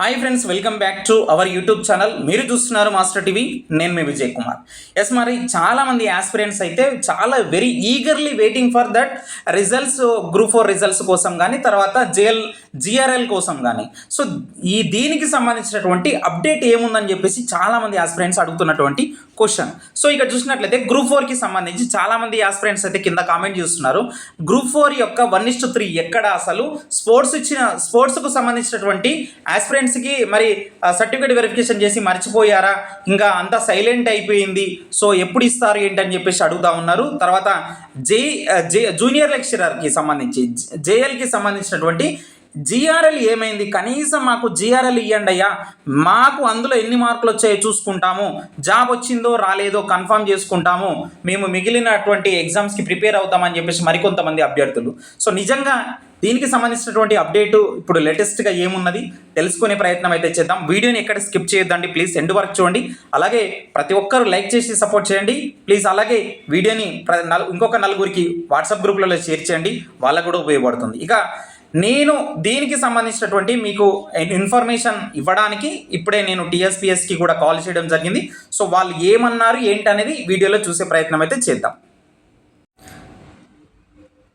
Hi friends welcome back to our YouTube channel మీరు చూస్తున్నారు master TV నేను మీ Vijay Kumar. Yes మరి చాలా మంది ఆస్పిరెంట్స్ అయితే చాలా very eagerly waiting for that results group four results కోసం కానీ తర్వాత జేఎల్ జిఆర్ఎల్ కోసం కానీ సో ఈ దీనికి సంబంధించినటువంటి అప్డేట్ ఏముందని చెప్పేసి చాలా మంది ఆస్పిరెంట్స్ అడుగుతున్నటువంటి క్వశ్చన్ సో ఇక్కడ చూసినట్లయితే గ్రూప్ ఫోర్కి సంబంధించి చాలా మంది ఆస్పిరెంట్స్ అయితే కింద కామెంట్ చేస్తున్నారు. గ్రూప్ ఫోర్ యొక్క వన్ ఇస్ త్రీ ఎక్కడ అసలు? స్పోర్ట్స్ ఇచ్చిన స్పోర్ట్స్కు సంబంధించినటువంటి ఆస్పిరెంట్స్కి మరి సర్టిఫికేట్ వెరిఫికేషన్ చేసి మర్చిపోయారా? ఇంకా అంతా సైలెంట్ అయిపోయింది. సో ఎప్పుడు ఇస్తారు ఏంటని చెప్పేసి అడుగుతా ఉన్నారు. తర్వాత జే జే జూనియర్ లెక్చరర్కి సంబంధించి జేఎల్కి సంబంధించినటువంటి జిఆర్ఎల్ ఏమైంది? కనీసం మాకు జిఆర్ఎల్ ఇవ్వండి అయ్యా. మాకు అందులో ఎన్ని మార్కులు వచ్చాయో చూసుకుంటాము. జాబ్ వచ్చిందో రాలేదో కన్ఫర్మ్ చేసుకుంటాము. మేము మిగిలినటువంటి ఎగ్జామ్స్కి ప్రిపేర్ అవుతామని చెప్పేసి మరికొంతమంది అభ్యర్థులు. సో నిజంగా దీనికి సంబంధించినటువంటి అప్డేట్ ఇప్పుడు లేటెస్ట్గా ఏమున్నది? తెలుసుకునే ప్రయత్నం అయితే చేద్దాం. వీడియోని ఎక్కడ స్కిప్ చేయొద్దండి. ప్లీజ్ ఎండ్ వరకు చూడండి. అలాగే ప్రతి ఒక్కరు లైక్ చేసి సపోర్ట్ చేయండి. ప్లీజ్ అలాగే వీడియోని ప్ర- నలు- ఇంకొక నలుగురికి వాట్సాప్ గ్రూప్లలో షేర్ చేయండి. వాళ్ళకు కూడా ఉపయోగపడుతుంది. ఇక నేను దీనికి సంబంధించినటువంటి మీకు ఇన్ఫర్మేషన్ ఇవ్వడానికి ఇప్పుడే నేను టీఎస్పీఎస్కి కూడా కాల్ చేయడం జరిగింది. సో వాళ్ళు ఏమన్నారు ఏంటనేది వీడియోలో చూసే ప్రయత్నం అయితే చేద్దాం.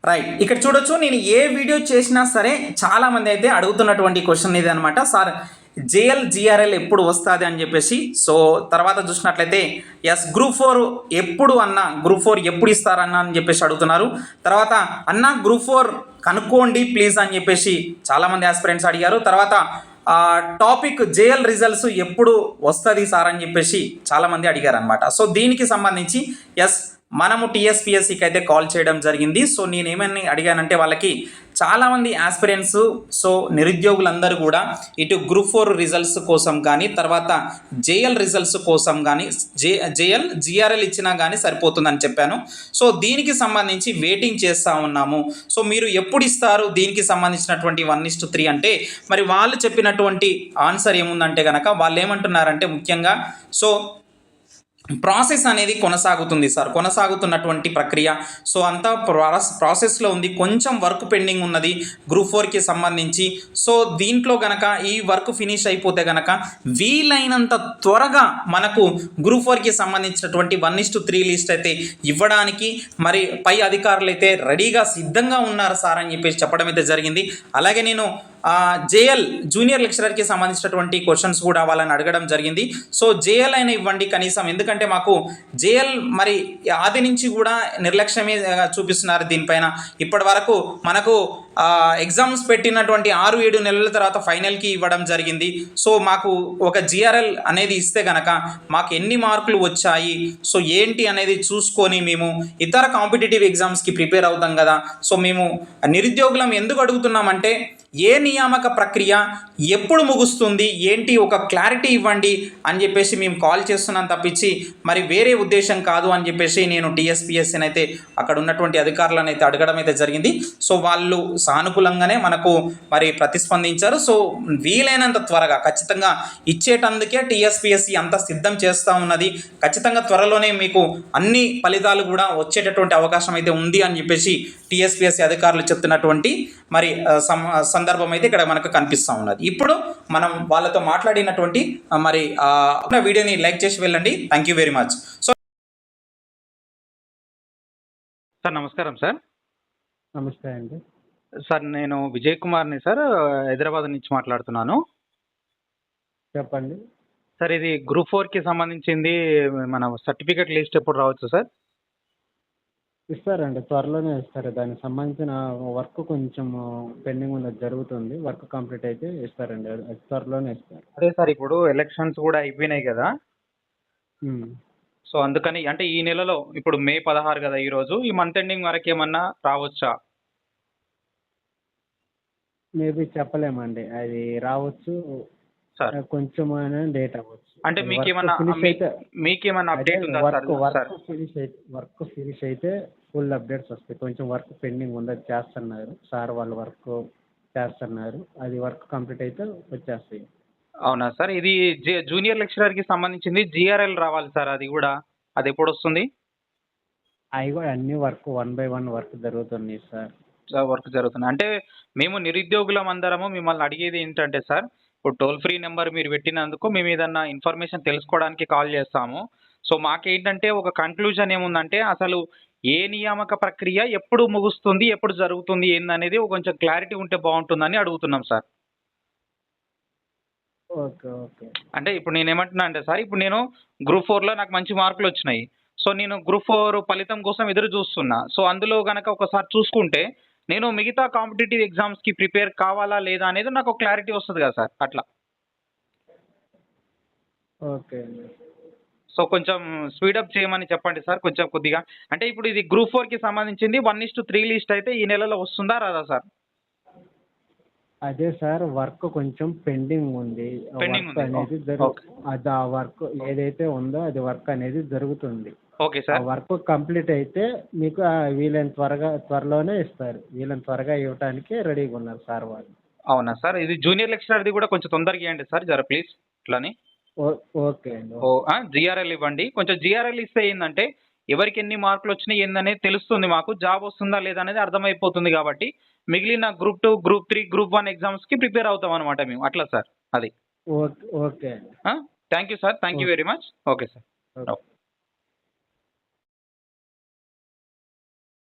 రైట్ ఇక్కడ చూడొచ్చు నేను ఏ వీడియో చేసినా సరే చాలా మంది అయితే అడుగుతున్నటువంటి క్వశ్చన్ ఇది అనమాట సార్ జేఎల్ జిఆర్ఎల్ ఎప్పుడు వస్తుంది అని చెప్పేసి సో తర్వాత చూసినట్లయితే ఎస్ గ్రూప్ ఫోర్ ఎప్పుడు అన్న గ్రూప్ ఫోర్ ఎప్పుడు ఇస్తారన్న అని చెప్పేసి అడుగుతున్నారు. తర్వాత అన్న గ్రూప్ ఫోర్ కనుక్కోండి ప్లీజ్ అని చెప్పేసి చాలామంది ఆస్పిరెంట్స్ అడిగారు. తర్వాత టాపిక్ జేఎల్ రిజల్ట్స్ ఎప్పుడు వస్తుంది సార్ అని చెప్పేసి చాలామంది అడిగారు అనమాట సో దీనికి సంబంధించి ఎస్ మనము టీఎస్పిఎస్సికి అయితే కాల్ చేయడం జరిగింది. సో నేను ఏమని అడిగానంటే వాళ్ళకి చాలామంది ఆస్పిరెంట్స్ సో నిరుద్యోగులందరూ కూడా ఇటు గ్రూప్ ఫోర్ రిజల్ట్స్ కోసం కానీ తర్వాత జేఎల్ రిజల్ట్స్ కోసం కానీ జే జేఎల్ జిఆర్ఎల్ ఇచ్చినా కానీ సరిపోతుందని చెప్పాను. సో దీనికి సంబంధించి వెయిటింగ్ చేస్తూ ఉన్నాము. సో మీరు ఎప్పుడు ఇస్తారు? దీనికి సంబంధించినటువంటి వన్ ఇస్ త్రీ అంటే మరి వాళ్ళు చెప్పినటువంటి ఆన్సర్ ఏముందంటే కనుక వాళ్ళు ఏమంటున్నారంటే ముఖ్యంగా సో ప్రాసెస్ అనేది కొనసాగుతుంది సార్. కొనసాగుతున్నటువంటి ప్రక్రియ. సో అంతా ప్రాస్ ప్రాసెస్లో ఉంది. కొంచెం వర్క్ పెండింగ్ ఉన్నది గ్రూప్ ఫోర్కి సంబంధించి. సో దీంట్లో గనక ఈ వర్క్ ఫినిష్ అయిపోతే గనక వీలైనంత త్వరగా మనకు గ్రూప్ ఫోర్కి సంబంధించినటువంటి వన్ ఇస్టు త్రీ లిస్ట్ అయితే ఇవ్వడానికి మరి పై అధికారులు అయితే రెడీగా సిద్ధంగా ఉన్నారు సార్ అని చెప్పేసి చెప్పడం అయితే జరిగింది. అలాగే నేను జేఎల్ జూనియర్ లెక్చరర్కి సంబంధించినటువంటి క్వశ్చన్స్ కూడా వాళ్ళని అడగడం జరిగింది. సో జేఎల్ అయినా ఇవ్వండి కనీసం. ఎందుకంటే మాకు జేఎల్ మరి ఆది నుంచి కూడా నిర్లక్ష్యమే చూపిస్తున్నారు దీనిపైన. ఇప్పటి వరకు మనకు ఎగ్జామ్స్ పెట్టినటువంటి ఆరు ఏడు నెలల తర్వాత ఫైనల్కి ఇవ్వడం జరిగింది. సో మాకు ఒక జిఆర్ఎల్ అనేది ఇస్తే గనక మాకు ఎన్ని మార్కులు వచ్చాయి? సో ఏంటి అనేది చూసుకొని మేము ఇతర కాంపిటేటివ్ ఎగ్జామ్స్కి ప్రిపేర్ అవుతాం కదా. సో మేము నిరుద్యోగులం ఎందుకు అడుగుతున్నామంటే ఏ నియామక ప్రక్రియ ఎప్పుడు ముగుస్తుంది? ఏంటి ఒక క్లారిటీ ఇవ్వండి అని చెప్పేసి మేము కాల్ చేస్తున్నాం తప్పించి మరి వేరే ఉద్దేశం కాదు అని చెప్పేసి నేను టీఎస్పిఎస్సీని అయితే అక్కడ ఉన్నటువంటి అధికారులను అయితే అడగడం అయితే జరిగింది. సో వాళ్ళు సానుకూలంగానే మనకు మరి ప్రతిస్పందించారు. సో వీలైనంత త్వరగా ఖచ్చితంగా ఇచ్చేటందుకే టీఎస్పిఎస్సి అంత సిద్ధం చేస్తూ ఉన్నది. ఖచ్చితంగా త్వరలోనే మీకు అన్ని ఫలితాలు కూడా వచ్చేటటువంటి అవకాశం అయితే ఉంది అని చెప్పేసి టీఎస్పిఎస్సి అధికారులు చెప్తున్నటువంటి మరి సందర్భం అయితే ఇక్కడ మనకు కనిపిస్తూ ఉన్నది. ఇప్పుడు మనం వాళ్ళతో మాట్లాడినటువంటి మరి ఆ వీడియోని లైక్ చేసి వెళ్ళండి. Thank you very much. So sir నమస్కారం సార్. నమస్తే అండి. సార్ నేను విజయ్ కుమార్ని సార్ హైదరాబాద్ నుంచి మాట్లాడుతున్నాను. చెప్పండి. సార్ ఇది గ్రూప్ ఫోర్కి సంబంధించింది మన సర్టిఫికేట్ లిస్ట్ ఎప్పుడు రావచ్చు సార్? ఇస్తారండి త్వరలోనే ఇస్తారు. దానికి సంబంధించిన వర్క్ కొంచెం పెండింగ్ ఉన్నది జరుగుతుంది. వర్క్ కంప్లీట్ అయితే ఇస్తారండి. అది త్వరలోనే ఇస్తారు. అదే సార్ ఇప్పుడు ఎలక్షన్స్ కూడా అయిపోయినాయి కదా? ఉమ్. సో అందుకని అంటే ఈ నెలలో ఇప్పుడు మే పదహారు కదా ఈరోజు ఈ మంత్ ఎండింగ్ వరకు ఏమన్నా రావచ్చా? మేబీ చెప్పలేమండి. అది రావచ్చు. సార్. కొంచెం డేట్ అవ్వచ్చు. అంటే అది మీకేమన్నా work finish మీ- అయితే మీకేమన్నా అప్డేట్ ఉందా సార్ వర్క్ ఫినిష్ అయితే వర్క్ ఫినిష్ అయితే ఫుల్ అప్డేట్స్ వస్తాయి. కొంచెం వర్క్ పెండింగ్ ఉంది అది చేస్తున్నారు. సార్ వాళ్ళు వర్క్ చేస్తున్నారు. అది వర్క్ కంప్లీట్ అయితే వచ్చేస్తాయి. అవునా సార్? ఇది జూనియర్ లెక్చరర్కి సంబంధించింది జిఆర్ఎల్ రావాలి సార్ అది కూడా. అది ఎప్పుడు వస్తుంది? అవి కూడా అన్ని work one by one work జరుగుతున్నాయి సార్. వర్క్ జరుగుతుంది. అంటే మేము నిరుద్యోగులం అందరము మిమ్మల్ని అడిగేది ఏంటంటే సార్ ఇప్పుడు టోల్ ఫ్రీ నెంబర్ మీరు పెట్టినందుకు మేము ఏదన్నా ఇన్ఫర్మేషన్ తెలుసుకోవడానికి కాల్ చేస్తాము. సో మాకేంటంటే ఒక కంక్లూజన్ ఏముందంటే అసలు ఏ నియామక ప్రక్రియ ఎప్పుడు ముగుస్తుంది ఎప్పుడు జరుగుతుంది ఏందనేది కొంచెం క్లారిటీ ఉంటే బాగుంటుందని అడుగుతున్నాం సార్. Okay okay. అంటే ఇప్పుడు నేను ఏమంటున్నా అంటే సార్ ఇప్పుడు నేను గ్రూప్ ఫోర్లో నాకు మంచి మార్కులు వచ్చినాయి. సో నేను గ్రూప్ ఫోర్ ఫలితం కోసం ఎదురు చూస్తున్నా. సో అందులో గనక ఒకసారి చూసుకుంటే నేను మిగతా కాంపిటేటివ్ ఎగ్జామ్స్కి ప్రిపేర్ కావాలా లేదా అనేది నాకు క్లారిటీ వస్తుంది కదా సార్ అట్లా ఓకే సో కొంచెం స్పీడప్ చేయమని చెప్పండి సార్ కొంచెం కొద్దిగా అంటే ఇప్పుడు ఇది గ్రూప్ ఫోర్కి సంబంధించింది one is to three list అయితే ఈ నెలలో వస్తుందా రాదా సార్ అదే సార్ వర్క్ కొంచెం పెండింగ్ ఉంది Pending వర్క్. అనేది. జరుగు. అది ఆ వర్క్ ఏదైతే ఉందో అది వర్క్ అనేది జరుగుతుంది ఓకే సార్. వర్క్ కంప్లీట్ అయితే మీకు వీలైన త్వరగా త్వరలోనే ఇస్తారు. వీలైన త్వరగా ఇవ్వడానికి రెడీగా ఉన్నారు సార్ వాళ్ళు. అవునా సార్? ఇది జూనియర్ లెక్చరర్ది కూడా కొంచెం తొందరగా ఇవ్వండి సార్ జర ప్లీజ్ ఇట్లాని ఓకే అండి ఓ జిఆర్ఎల్ ఇవ్వండి. కొంచెం జిఆర్ఎల్ ఇస్తే ఏంటంటే ఎవరికి ఎన్ని మార్కులు వచ్చినాయి ఏందనేది తెలుస్తుంది మాకు. జాబ్ వస్తుందా లేదా అనేది అర్థమైపోతుంది కాబట్టి మిగిలిన group two group three group one ఎగ్జామ్స్కి ప్రిపేర్ అవుతాం అనమాట మేము. అట్లా సార్ అది. Okay thank you sir. Thank you very much. Okay sir.